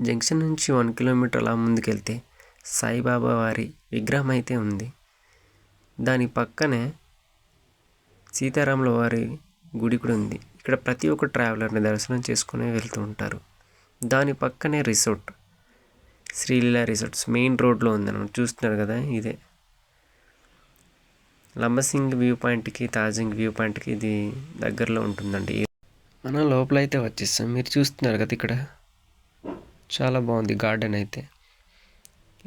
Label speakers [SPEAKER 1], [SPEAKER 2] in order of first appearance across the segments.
[SPEAKER 1] Junction నుంచి one kilometre అలా ముందుకెళ్తే సాయిబాబా వారి విగ్రహం అయితే ఉంది. దాని పక్కనే సీతారాముల వారి గుడి కూడా ఉంది. ఇక్కడ ప్రతి ఒక్క ట్రావెలర్ని దర్శనం చేసుకుని వెళ్తూ ఉంటారు. దాని పక్కనే రిసార్ట్ శ్రీలీల రిసార్ట్స్. మెయిన్ రోడ్లో ఉందన్నమాట చూస్తున్నారు కదా ఇదే. లంబసింగ్ వ్యూ పాయింట్కి తాజింగ్ వ్యూ పాయింట్కి ఇది దగ్గరలో ఉంటుందండి. మనం లోపల అయితే వచ్చేస్తాం. మీరు చూస్తున్నారు కదా ఇక్కడ. చాలా బాగుంది గార్డెన్ అయితే.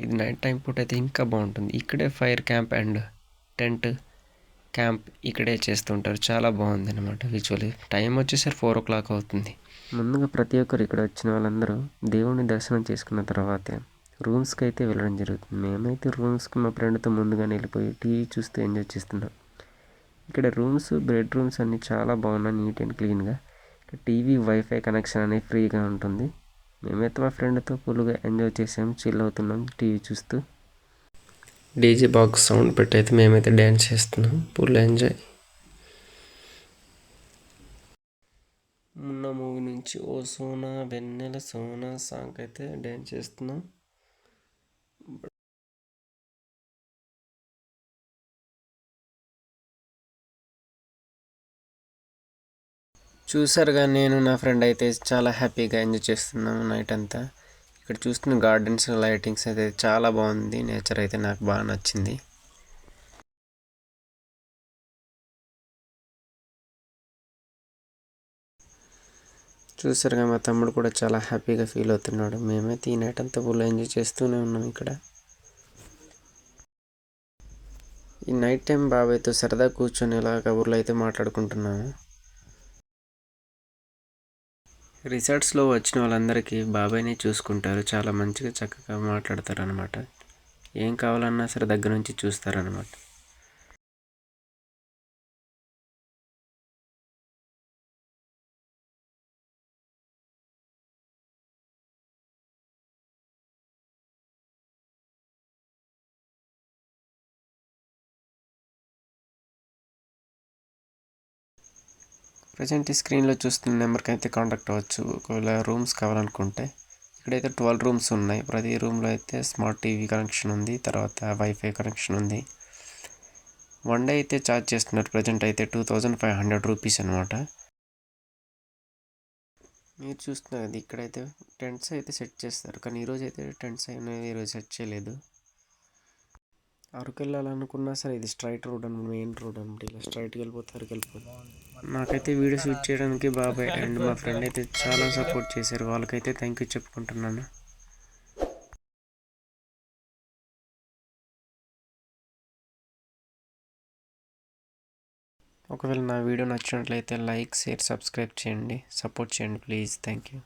[SPEAKER 1] ఇది నైట్ టైం పూట అయితే ఇంకా బాగుంటుంది. ఇక్కడే fire camp and tent camp ఇక్కడే చేస్తుంటారు. చాలా బాగుంది అనమాట విజువల్ టైం వచ్చేసరి ఫోర్ ఓ క్లాక్ అవుతుంది. ముందుగా ప్రతి ఒక్కరు ఇక్కడ వచ్చిన వాళ్ళందరూ దేవుని దర్శనం చేసుకున్న తర్వాతే రూమ్స్కి అయితే వెళ్ళడం జరుగుతుంది. మేమైతే రూమ్స్కి మా ఫ్రెండ్తో ముందుగానే వెళ్ళిపోయి టీవీ చూస్తూ ఎంజాయ్ చేస్తున్నాం. ఇక్కడ రూమ్స్ బెడ్ రూమ్స్ అన్నీ చాలా బాగున్నాయి నీట్ అండ్ క్లీన్గా టీవీ వైఫై కనెక్షన్ అనేది ఫ్రీగా ఉంటుంది. మేమైతే మా ఫ్రెండ్తో ఫుల్గా ఎంజాయ్ చేసాం చిల్ అవుతున్నాం టీవీ చూస్తూ. డీజే బాక్స్ సౌండ్ పెట్టి అయితే మేమైతే డ్యాన్స్ చేస్తున్నాం ఫుల్ ఎంజాయ్. మొన్న మూవీ నుంచి ఓ సోనా వెన్నెల సోనా సాంగ్ అయితే డ్యాన్స్ చేస్తున్నాం. చూసారుగా నేను నా ఫ్రెండ్ అయితే చాలా హ్యాపీగా ఎంజాయ్ చేస్తున్నాము నైట్ అంతా. ఇక్కడ చూస్తున్న గార్డెన్స్ లైటింగ్స్ అయితే చాలా బాగుంది. నేచర్ అయితే నాకు బాగా నచ్చింది. చూసారుగా మా తమ్ముడు కూడా చాలా హ్యాపీగా ఫీల్ అవుతున్నాడు. మేమైతే ఈ నైట్ అంతా ఫుల్ ఎంజాయ్ చేస్తూనే ఉన్నాం ఇక్కడ. ఈ నైట్ టైం బాబాయ్తో సరదా కూర్చొని ఇలా కబుర్లు అయితే మాట్లాడుకుంటున్నాము. రిసార్ట్స్లో వచ్చిన వాళ్ళందరికీ బాబాయ్ని చూసుకుంటారు. చాలా మంచిగా చక్కగా మాట్లాడతారు అనమాట ఏం కావాలన్నా సరే దగ్గర నుంచి చూస్తారనమాట ప్రజెంట్ ఈ స్క్రీన్లో చూస్తున్న నెంబర్కి అయితే కాంటాక్ట్ అవ్వచ్చు. ఒకవేళ రూమ్స్ కావాలనుకుంటే ఇక్కడైతే ట్వెల్వ్ రూమ్స్ ఉన్నాయి. ప్రతి రూమ్లో అయితే స్మార్ట్ టీవీ కనెక్షన్ ఉంది. తర్వాత వైఫై కనెక్షన్ ఉంది. వన్ డే అయితే ఛార్జ్ చేస్తున్నారు. ప్రజెంట్ అయితే two thousand five hundred rupees అనమాట మీరు చూస్తున్నారు ఇక్కడైతే టెంట్స్ అయితే సెట్ చేస్తారు. కానీ ఈరోజు అయితే టెంట్స్ అనేవి ఈరోజు సెట్ చేయలేదు. అరకు వెళ్ళాలనుకున్నా సరే ఇది స్ట్రైట్ రోడ్ అనమాట మెయిన్ రోడ్ అనమాట ఇలా స్ట్రైట్కి వెళ్ళిపోతే అరకు వెళ్ళిపోతుంది నాకైతే వీడియో షూట్ చేయడానికి బాబాయ్ అండ్ మా ఫ్రెండ్ అయితే చాలా సపోర్ట్ చేశారు. వాళ్ళకైతే థ్యాంక్ యూ చెప్పుకుంటున్నాను. ఒకవేళ నా వీడియో నచ్చినట్లయితే లైక్ షేర్ సబ్స్క్రైబ్ చేయండి. సపోర్ట్ చేయండి ప్లీజ్. Thank you